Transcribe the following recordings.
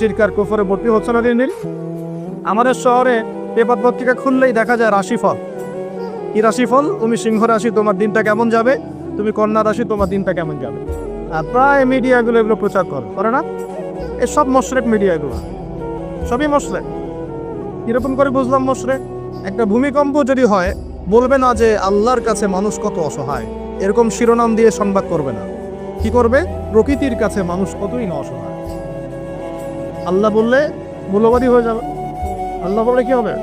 শিরকার কুফরে ভর্তি হচ্ছে না দিন দিন আমাদের শহরে পেপার পত্রিকা খুললেই দেখা যায় রাশিফল। কি রাশিফল? তুমি সিংহ রাশি, তোমার দিনটা কেমন যাবে? তুমি কন্যা রাশি, তোমার দিনটা কেমন যাবে? আর প্রায় মিডিয়াগুলো এগুলো প্রচার করে করে না? এসব মশরেক মিডিয়া এগুলো সবই মশরেক। কীরকম করে বুঝলাম মশরেক? একটা ভূমিকম্প যদি হয়, বলবে না যে আল্লাহর কাছে মানুষ কত অসহায়। এরকম শিরোনাম দিয়ে সংবাদ করবে না। কি করবে? প্রকৃতির কাছে মানুষ কতই না অসহায়। আল্লাহ বললে মূল্যবাদী হয়ে যাবে। আল্লাহ বললে কি হবে?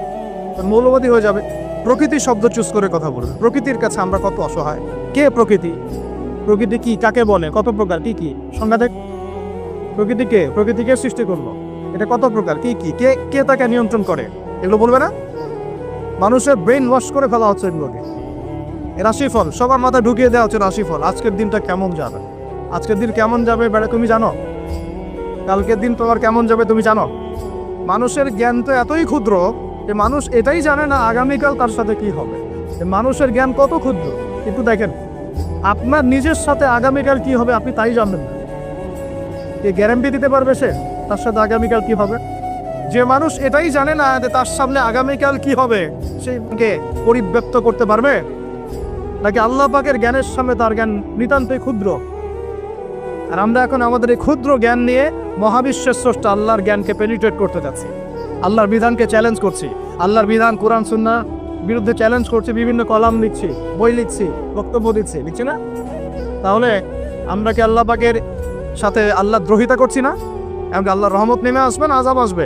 মৌলবাদী হয়ে যাবে। প্রকৃতি শব্দ চুজ করে কথা বলবে। প্রকৃতির কাছে আমরা কত অসহায়। কে প্রকৃতি? প্রকৃতি কি? কাকে বলে? কত প্রকার? কি কি? সংজ্ঞা দেখ। প্রকৃতি কে? প্রকৃতিকে সৃষ্টি করল? এটা কত প্রকার? কি কি? কে কে তাকে নিয়ন্ত্রণ করে? এগুলো বলবে না? মানুষের ব্রেন ওয়াশ করে ফেলা হচ্ছে এগুলোকে। রাশিফল, সবার মাথায় ঢুকিয়ে দেওয়া হচ্ছে রাশিফল। আজকের দিনটা কেমন যাবে? আজকের দিন কেমন যাবে বেড়া, তুমি জানো? কালকের দিন তোমার কেমন যাবে তুমি জানো? মানুষের জ্ঞান তো এতই ক্ষুদ্র যে মানুষ এটাই জানে না আগামীকাল তার সাথে কি হবে। মানুষের জ্ঞান কত ক্ষুদ্র? কিন্তু দেখেন, আপনার নিজের সাথে আগামীকাল কি হবে আপনি তাই জানবেন না। কে গ্যারান্টি দিতে পারবে সে? তার সাথে আগামীকাল কি হবে? যে মানুষ এটাই জানে না যে তার সামনে আগামীকাল কি হবে সেইকে পরিব্যক্ত করতে পারবে? নাকি আল্লাহ পাকের জ্ঞানের সামনে তার জ্ঞান নিতান্তই ক্ষুদ্র? আর আমরা এখন আমাদের এই ক্ষুদ্র জ্ঞান নিয়ে মহাবিশ্বের স্রষ্টা আল্লাহর জ্ঞানকে পেনিট্রেট করতে যাচ্ছি। আল্লাহর বিধানকে চ্যালেঞ্জ করছি। আল্লাহর বিধান, কোরআন, সুন্না বিরুদ্ধে চ্যালেঞ্জ করছি, বিভিন্ন কলাম লিখছি, বই লিখছি, বক্তব্য দিচ্ছি, লিখছি না? তাহলে আমরা কি আল্লাহ পাকের সাথে আল্লাহ দ্রোহিতা করছি না? এমনকি আল্লাহর রহমত নেমে আসবে না, আজাব আসবে?